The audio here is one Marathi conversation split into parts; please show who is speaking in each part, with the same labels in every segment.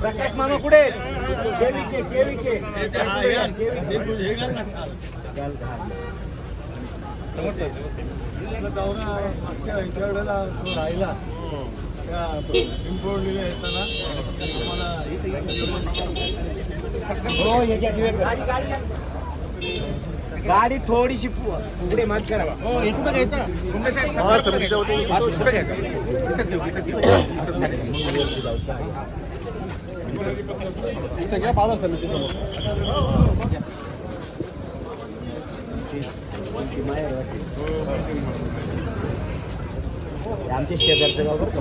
Speaker 1: प्रकाश मामा कुठे केवीके केवीके दौरा तो
Speaker 2: राहिला त्या पिंपोळलेल्या येताना
Speaker 1: तुम्हाला गाडी थोडीशी पुढे मात करा हे आमच्या शेजारचं गाव बरं का.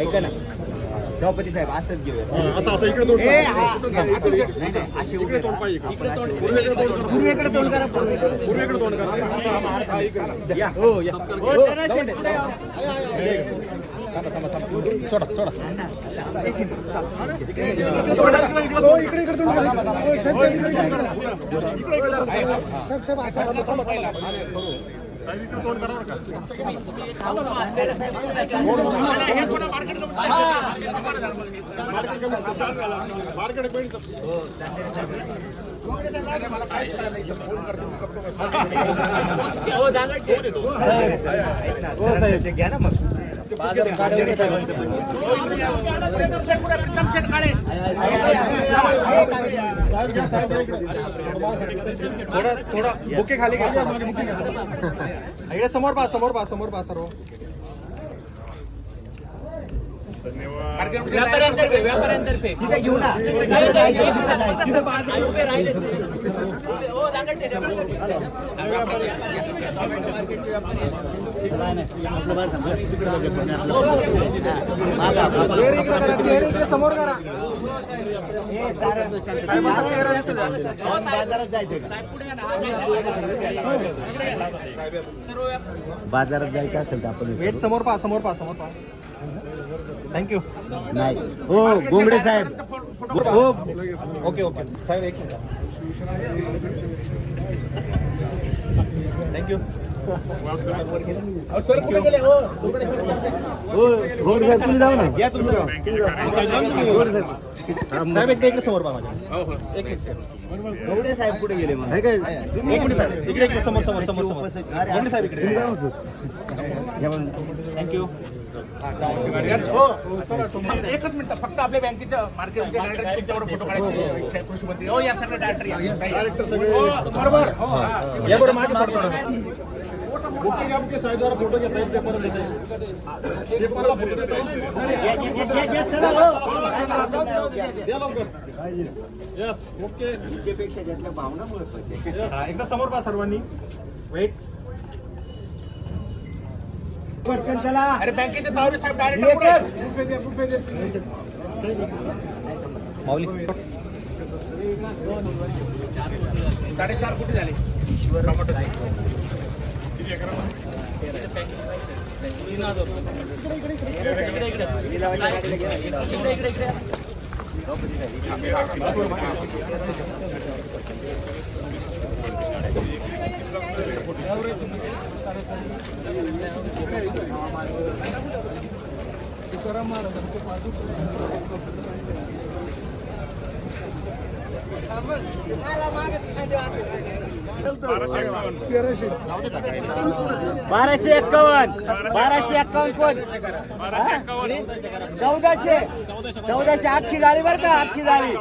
Speaker 1: ऐका ना सभापती साहेब असंच घेऊया
Speaker 2: असं असं इकडे तोंड
Speaker 1: ए, हा. नाही, नाही, असे उभे
Speaker 2: इकडे तोंड
Speaker 1: राहा.
Speaker 2: पाहिजे
Speaker 1: आपण असे उभे
Speaker 2: पूर्वेकडे तोंड. करा.
Speaker 1: पूर्वेकडे तोंड करा पूर्वेकडे.
Speaker 2: पूर्वेकडे तोंड करा
Speaker 1: या. हो, जराशे पुढे या.
Speaker 2: इकडे तोंड करा बरं का मार्केट पॉईंट
Speaker 1: हो, साहेब, ते घ्या ना मग.
Speaker 3: थोडा थोडा बुके खाली घ्या समोर पा समोर पा समोर पा सर्व.
Speaker 1: घेऊ ना.
Speaker 3: चेहरे इकडे करा चेहरे इकडे समोर करा
Speaker 1: हे
Speaker 3: चेहरा दिसू द्या.
Speaker 1: आपण बाजारात जायचं का? बाजारात जायचं असेल तर आपण
Speaker 3: वेट समोर पहा समोर पहा समोर पहा थँक्यू
Speaker 1: नाही. हो गोंगडे साहेब. हो.
Speaker 3: ओके ओके साहेब एक मिनिट. थँक्यू
Speaker 1: हो साहेब तुम्ही जाऊ ना. या तुम्ही जाऊ. गोंगडे साहेब.
Speaker 3: साहेब एकदा इकडे समोर पहा माझ्या. एक मिनिट.
Speaker 1: गोंगडे साहेब कुठे गेले मग
Speaker 3: एक मिनिट साहेब. इकडे इकडे समोर समोर समोर समोर. गोंडे साहेब इकडे. थँक्यू
Speaker 4: हो एकच मिनिट फक्त आपल्या बँकेच्या मार्केट त्यांच्यावर फोटो काढायचे. कृषी मंत्री. हो या सगळे डायरेक्टर हो बरोबर. हो.
Speaker 3: या बरं मागे पडतो.
Speaker 2: बुकिंग आपके साहेब जरा फोटो घेता येईल पेपर देते पेपरला फोटो देता येईल.
Speaker 1: घ्या, घ्या, घ्या, घ्या, घ्या, चला, हो.
Speaker 2: द्या लवकर. यस ओके
Speaker 1: पेक्षा त्यातल्या भावना महत्त्वाच्या
Speaker 3: एकदा समोर पहा सर्वांनी. वेट
Speaker 1: पटकन चला।
Speaker 4: अरे बँकेचे तावरे साहेब
Speaker 1: कर.
Speaker 4: डायरेक्टर
Speaker 3: माऊली।
Speaker 4: साडेचार कोटी झाले टोमॅटो तुकाराम महाराजांचे बाजू मागच
Speaker 1: बाराशे एक्कावन्न बाराशे एक्कावन्न कोण? चौदाशे. चौदाशे. अख्खी झाली बरं का? अख्खी झाली.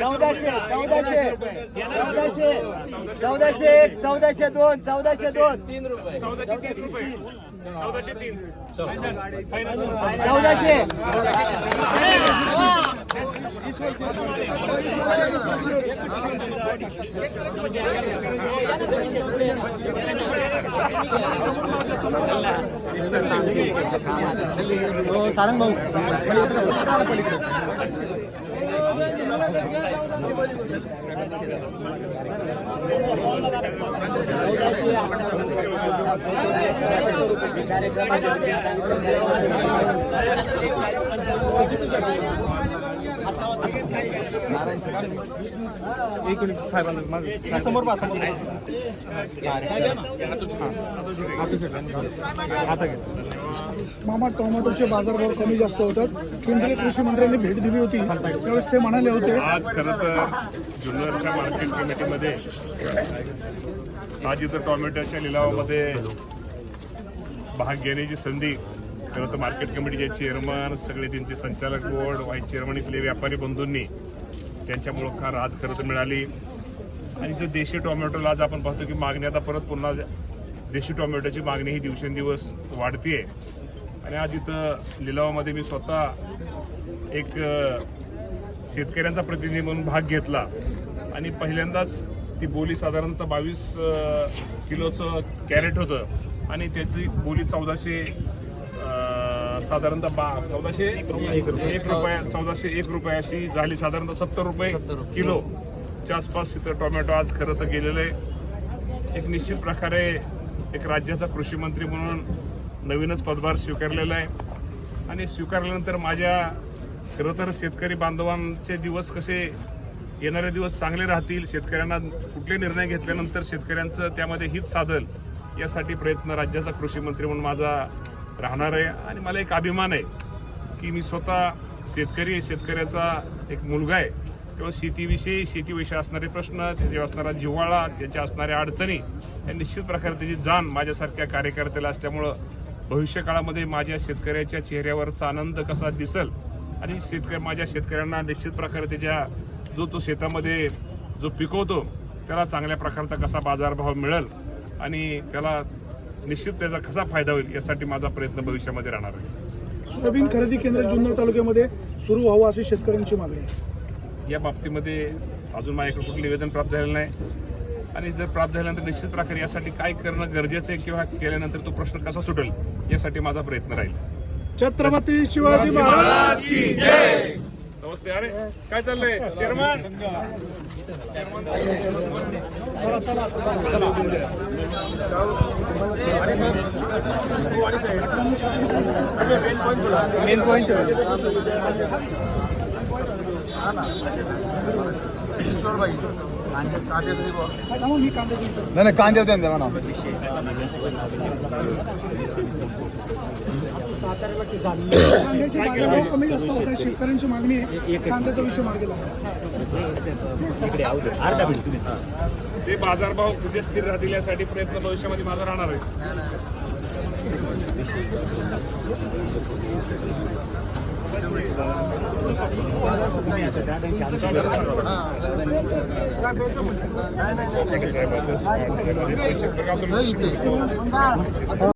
Speaker 1: चौदाशे. चौदाशे. चौदाशे. चौदाशे एक चौदाशे दोन चौदाशे दोन. चौदाशे तीन चौदाशे
Speaker 3: सारंग भाऊ.
Speaker 1: कार्यक्रम
Speaker 3: इकडे समोर समोर.
Speaker 5: मामा टोमॅटोचे बाजारभाव कमी जास्त होतात. केंद्रीय कृषी मंत्र्यांनी भेट दिली होती. त्यावेळेस ते म्हणाले होते
Speaker 2: आज खरं तर जुन्नरच्या मार्केट कमिटीमध्ये आज इथं टोमॅटोच्या लिलावामध्ये भाग घेण्याची संधी खरं तर मार्केट कमिटीचे चेअरमन सगळे त्यांचे संचालक बोर्ड व्हाईस चेअरमन इथले व्यापारी बंधूंनी त्यांच्यामुळं फार आज खरं तर मिळाली. आणि जो देशी टोमॅटोला आज आपण पाहतो की मागणी आता परत पुन्हा देशी टोमॅटोची मागणी ही दिवसेंदिवस वाढतीये. आणि आज इथं लिलावामध्ये मी स्वतः एक शेतकऱ्यांचा प्रतिनिधी म्हणून भाग घेतला. आणि पहिल्यांदाच ती बोली साधारणतः बावीस किलोचं कॅरेट होतं. आणि त्याची बोली चौदाशे साधारणतः बा चौदाशे एक रुपया. चौदाशे एक रुपयाशी झाली साधारणतः सत्तर रुपये किलोच्या आसपास इथं टोमॅटो आज खरं तर गेलेलं आहे. एक निश्चित प्रकारे एक राज्याचा कृषी मंत्री म्हणून नवीनच पदभार स्वीकारलेला आहे. आणि स्वीकारल्यानंतर माझ्या खरं तर शेतकरी बांधवांचे दिवस कसे येणारे दिवस चांगले राहतील शेतकऱ्यांना कुठले निर्णय घेतल्यानंतर शेतकऱ्यांचं त्यामध्ये हित साधल यासाठी प्रयत्न राज्याचा कृषी मंत्री म्हणून माझा राहणार आहे. आणि मला एक अभिमान आहे की मी स्वतः शेतकरी आहे, शेतकऱ्याचा एक मुलगा आहे. किंवा शेतीविषयी शेतीविषयी असणारे प्रश्न त्याचे असणारा जिव्हाळा त्याच्या असणाऱ्या अडचणी या निश्चित प्रकारे त्याची जाण माझ्यासारख्या कार्यकर्त्याला असल्यामुळं भविष्यकाळामध्ये माझ्या शेतकऱ्याच्या चेहऱ्यावरचा आनंद कसा दिसल आणि शेतकरी माझ्या शेतकऱ्यांना निश्चित प्रकारे त्याच्या जो तो शेतामध्ये जो पिकवतो त्याला चांगल्या प्रकारचा कसा बाजारभाव मिळेल आणि त्याला निश्चित त्याचा कसा फायदा होईल यासाठी माझा प्रयत्न भविष्यामध्ये राहणार आहे.
Speaker 5: सोयाबीन खरेदी केंद्र जुन्नर तालुक्यामध्ये सुरू व्हावं अशी शेतकऱ्यांची मागणी आहे.
Speaker 2: या बाबतीमध्ये अजून माझ्याकडे कुठलं निवेदन प्राप्त झालेलं नाही. आणि जर प्राप्त झाल्यानंतर निश्चित प्रकारे यासाठी काय करणं गरजेचं आहे किंवा केल्यानंतर तो प्रश्न कसा सुटेल यासाठी माझा प्रयत्न राहील.
Speaker 5: छत्रपती शिवाजी महाराज
Speaker 2: नमस्ते अरे काय चाललंय चेअरमन
Speaker 3: मेन पॉईंट. नाही नाही कांदे होते ना म्हणा.
Speaker 5: शेतकऱ्यांची मागणी आहे कांद्याचा विषय मार्गी
Speaker 2: ते बाजारभाव कुठे स्थिर राहतील यासाठी प्रयत्न भविष्यामध्ये माझा राहणार आहे. साहेब,